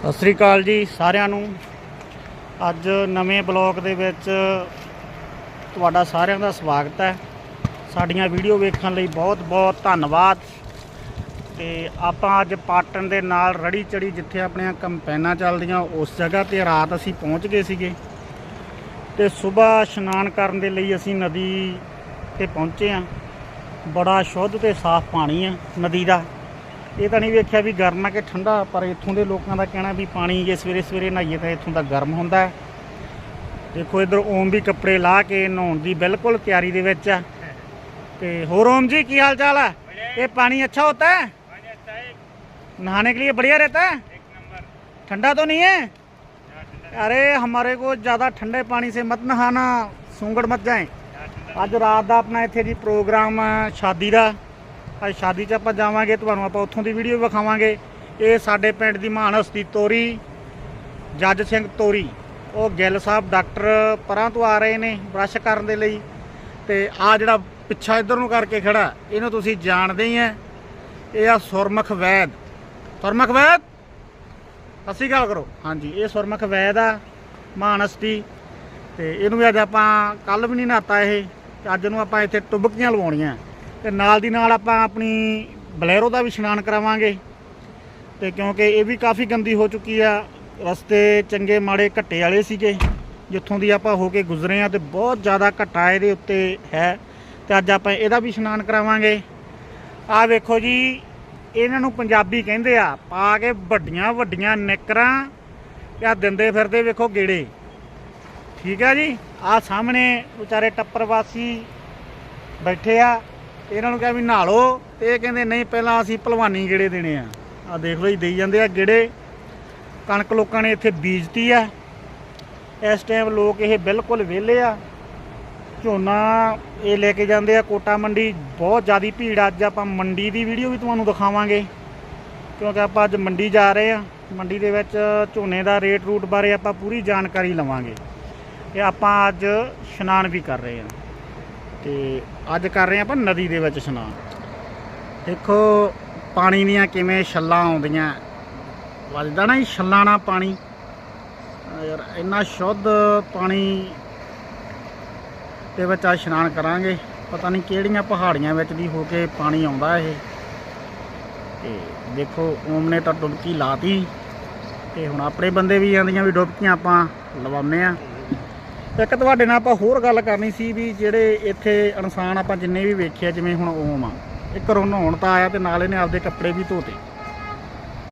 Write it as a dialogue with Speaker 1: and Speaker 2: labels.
Speaker 1: ਸਤਿ ਸ੍ਰੀ ਅਕਾਲ ਜੀ ਸਾਰਿਆਂ ਨੂੰ। ਅੱਜ ਨਵੇਂ ਬਲੌਗ ਦੇ ਵਿੱਚ ਤੁਹਾਡਾ ਸਾਰਿਆਂ ਦਾ ਸਵਾਗਤ ਹੈ। ਸਾਡੀਆਂ ਵੀਡੀਓ ਵੇਖਣ ਲਈ ਬਹੁਤ-ਬਹੁਤ ਧੰਨਵਾਦ। ਤੇ ਆਪਾਂ ਅੱਜ ਪਾਟਣ ਦੇ ਨਾਲ ਰੜੀ ਚੜੀ ਜਿੱਥੇ ਆਪਣੀਆਂ ਕੰਪੈਨਾਂ ਚੱਲਦੀਆਂ, ਉਸ ਜਗ੍ਹਾ ਤੇ ਰਾਤ ਅਸੀਂ ਪਹੁੰਚ ਗਏ ਸੀਗੇ। ਤੇ ਸਵੇਰ ਇਸ਼ਨਾਨ ਕਰਨ ਦੇ ਲਈ ਅਸੀਂ ਨਦੀ ਤੇ ਪਹੁੰਚੇ ਆ ਬੜਾ ਸ਼ੁੱਧ ਤੇ ਸਾਫ਼ ਪਾਣੀ ਆ ਨਦੀ ਦਾ। ਇਹ ਤਾਂ ਨਹੀਂ ਵੇਖਿਆ ਵੀ ਗਰਮ ਆ ਕਿ ਠੰਡਾ ਪਰ ਇੱਥੋਂ ਦੇ ਲੋਕਾਂ ਦਾ ਕਹਿਣਾ ਵੀ ਪਾਣੀ ਜੇ ਸਵੇਰੇ ਸਵੇਰੇ ਨਹਾਈਏ ਤਾਂ ਇੱਥੋਂ ਦਾ ਗਰਮ ਹੁੰਦਾ ਹੈ। ਦੇਖੋ ਇਧਰ ਓਮ ਵੀ ਕੱਪੜੇ ਲਾ ਕੇ ਨਹਾਉਣ ਦੀ ਬਿਲਕੁਲ ਤਿਆਰੀ ਦੇ ਵਿੱਚ ਆ ਤੇ ਹੋਰ ਓਮ ਜੀ ਕੀ ਹਾਲ ਚਾਲ ਹੈ ये पानी अच्छा होता है नहाने के लिए बढ़िया रहता है ठंडा तो नहीं है अरे हमारे को ज़्यादा ठंडे पानी से मत नहाना सूंगड़ मत जाएं ਅੱਜ ਰਾਤ ਦਾ ਆਪਣਾ ਇੱਥੇ ਜੀ ਪ੍ਰੋਗਰਾਮ ਆ ਸ਼ਾਦੀ ਦਾ ਅੱਜ ਸ਼ਾਦੀ 'ਚ ਆਪਾਂ ਜਾਵਾਂਗੇ ਤੁਹਾਨੂੰ ਆਪਾਂ ਉੱਥੋਂ ਦੀ ਵੀਡੀਓ ਵਿਖਾਵਾਂਗੇ। ਇਹ ਸਾਡੇ ਪਿੰਡ ਦੀ ਮਹਾਨ ਹਸਤੀ ਤੋਰੀ ਜੱਜ ਸਿੰਘ ਤੋਰੀ। ਉਹ ਗਿੱਲ ਸਾਹਿਬ ਡਾਕਟਰ ਪਰਾਂ ਤੋਂ ਆ ਰਹੇ ਨੇ ਬ੍ਰਸ਼ ਕਰਨ ਦੇ ਲਈ। ਤੇ ਆ ਜਿਹੜਾ ਪਿੱਛਾ ਇਧਰ ਨੂੰ ਕਰਕੇ ਖੜਾ ਇਹਨੂੰ ਤੁਸੀਂ ਜਾਣਦੇ ਹੀ ਆ ਇਹ ਆ ਸੁਰਮਖ ਵੈਦ। ਸੁਰਮਖ ਵੈਦ? ਅਸੀਂ ਗੱਲ ਕਰੋ। ਹਾਂਜੀ। ਇਹ ਸੁਰਮਖ ਵੈਦ ਆ ਮਹਾਨ ਹਸਤੀ। ਤੇ ਇਹਨੂੰ ਵੀ ਅੱਜ ਆਪਾਂ ਕੱਲ ਵੀ ਨਹੀਂ ਨਹਾਤਾ ਇਹ ਅੱਜ ਨੂੰ ਆਪਾਂ ਇੱਥੇ ਟੁਬਕੀਆਂ ਲਵਾਉਣੀਆਂ। ਤੇ ਨਾਲ ਦੀ ਨਾਲ ਆਪਾਂ ਆਪਣੀ ਬਲੈਰੋ ਦਾ ਵੀ ਇਸ਼ਨਾਨ ਕਰਾਵਾਂਗੇ। ਤੇ ਕਿਉਂਕਿ ਇਹ ਵੀ ਕਾਫੀ ਗੰਦੀ ਹੋ ਚੁੱਕੀ ਆ। ਰਸਤੇ ਚੰਗੇ ਮਾੜੇ ਘੱਟੇ ਵਾਲੇ ਸੀਗੇ। ਜਿੱਥੋਂ ਦੀ ਆਪਾਂ ਹੋ ਕੇ ਗੁਜ਼ਰੇ ਆ ਤੇ ਬਹੁਤ ਜ਼ਿਆਦਾ ਘੱਟਾ ਇਹਦੇ ਉੱਤੇ ਹੈ। ਤੇ ਅੱਜ ਆਪਾਂ ਇਹਦਾ ਵੀ ਇਸ਼ਨਾਨ ਕਰਾਵਾਂਗੇ। ਆ ਵੇਖੋ ਜੀ, ਇਹਨਾਂ ਨੂੰ ਪੰਜਾਬੀ ਕਹਿੰਦੇ ਆ, ਪਾ ਕੇ ਵੱਡੀਆਂ ਵੱਡੀਆਂ ਨਿਕਰਾਂ ਤੇ ਆ ਦਿੰਦੇ ਫਿਰਦੇ ਵੇਖੋ ਗੇੜੇ। ਠੀਕ ਆ ਜੀ? ਆ ਸਾਹਮਣੇ ਵਿਚਾਰੇ ਟੱਪਰ ਵਾਸੀ ਬੈਠੇ ਆ। ਇਹਨਾਂ ਨੂੰ ਕਿਹਾ ਵੀ ਨਹਾ ਲਓ, ਤੇ ਇਹ ਕਹਿੰਦੇ ਨਹੀਂ, ਪਹਿਲਾਂ ਅਸੀਂ ਭਲਵਾਨੀ ਗੇੜੇ ਦੇਣੇ ਆ। ਆ ਦੇਖ ਲਓ ਜੀ, ਦੇਈ ਜਾਂਦੇ ਆ ਗੇੜੇ। ਕਣਕ ਲੋਕਾਂ ਨੇ ਇੱਥੇ ਬੀਜਤੀ ਆ। ਇਸ ਟਾਈਮ ਲੋਕ ਇਹ ਬਿਲਕੁਲ ਵਿਹਲੇ ਆ। ਝੋਨਾ ਇਹ ਲੈ ਕੇ ਜਾਂਦੇ ਆ ਕੋਟਾ ਮੰਡੀ। ਬਹੁਤ ਜ਼ਿਆਦੀ ਭੀੜ ਅੱਜ ਆਪਾਂ ਮੰਡੀ ਦੀ ਵੀਡੀਓ ਵੀ ਤੁਹਾਨੂੰ ਦਿਖਾਵਾਂਗੇ। ਕਿਉਂਕਿ ਆਪਾਂ ਅੱਜ ਮੰਡੀ ਜਾ ਰਹੇ ਆ। ਮੰਡੀ ਦੇ ਵਿੱਚ ਝੋਨੇ ਦਾ ਰੇਟ ਰੂਟ ਬਾਰੇ ਆਪਾਂ ਪੂਰੀ ਜਾਣਕਾਰੀ ਲਵਾਂਗੇ। ਤੇ ਆਪਾਂ ਅੱਜ ਇਸ਼ਨਾਨ ਵੀ ਕਰ ਰਹੇ ਆ। ਤੇ ਅੱਜ ਕਰ ਰਹੇ ਆਪਾਂ ਨਦੀ ਦੇ ਵਿੱਚ ਇਸ਼ਨਾਨ ਦੇਖੋ, ਪਾਣੀ ਦੀਆਂ ਕਿਵੇਂ ਛੱਲਾਂ ਆਉਂਦੀਆਂ। ਵੱਜਦਾ ਨਾ ਜੀ ਛੱਲਾਂ ਨਾਲ ਪਾਣੀ। ਯਾਰ, ਇੰਨਾ ਸ਼ੁੱਧ ਪਾਣੀ ਦੇ ਵਿੱਚ ਆ ਇਸ਼ਨਾਨ ਕਰਾਂਗੇ। ਪਤਾ ਨਹੀਂ ਕਿਹੜੀਆਂ ਪਹਾੜੀਆਂ ਵਿੱਚ ਦੀ ਹੋ ਕੇ ਪਾਣੀ ਆਉਂਦਾ ਇਹ। ਤੇ ਦੇਖੋ ਓਮ ਨੇ ਤਾਂ ਡੁਬਕੀ ਲਾਤੀ। ਤੇ ਹੁਣ ਆਪਣੇ ਬੰਦੇ ਵੀ ਜਾਂਦੀਆਂ ਵੀ ਡੁਬਕੀਆਂ ਆਪਾਂ ਲਵਾਉਂਦੇ ਆ ਇੱਕ ਤੁਹਾਡੇ ਨਾਲ ਆਪਾਂ ਹੋਰ ਗੱਲ ਕਰਨੀ ਸੀ ਵੀ ਜਿਹੜੇ ਇੱਥੇ ਇਨਸਾਨ ਆਪਾਂ ਜਿੰਨੇ ਵੀ ਵੇਖਿਆ ਜਿਵੇਂ ਹੁਣ ਓਮ ਆ ਇੱਕ ਘਰੋਂ ਨਹਾਉਣ ਤਾਂ ਆਇਆ ਤੇ ਨਾਲ ਇਹਨੇ ਆਪਦੇ ਕੱਪੜੇ ਵੀ ਧੋਤੇ।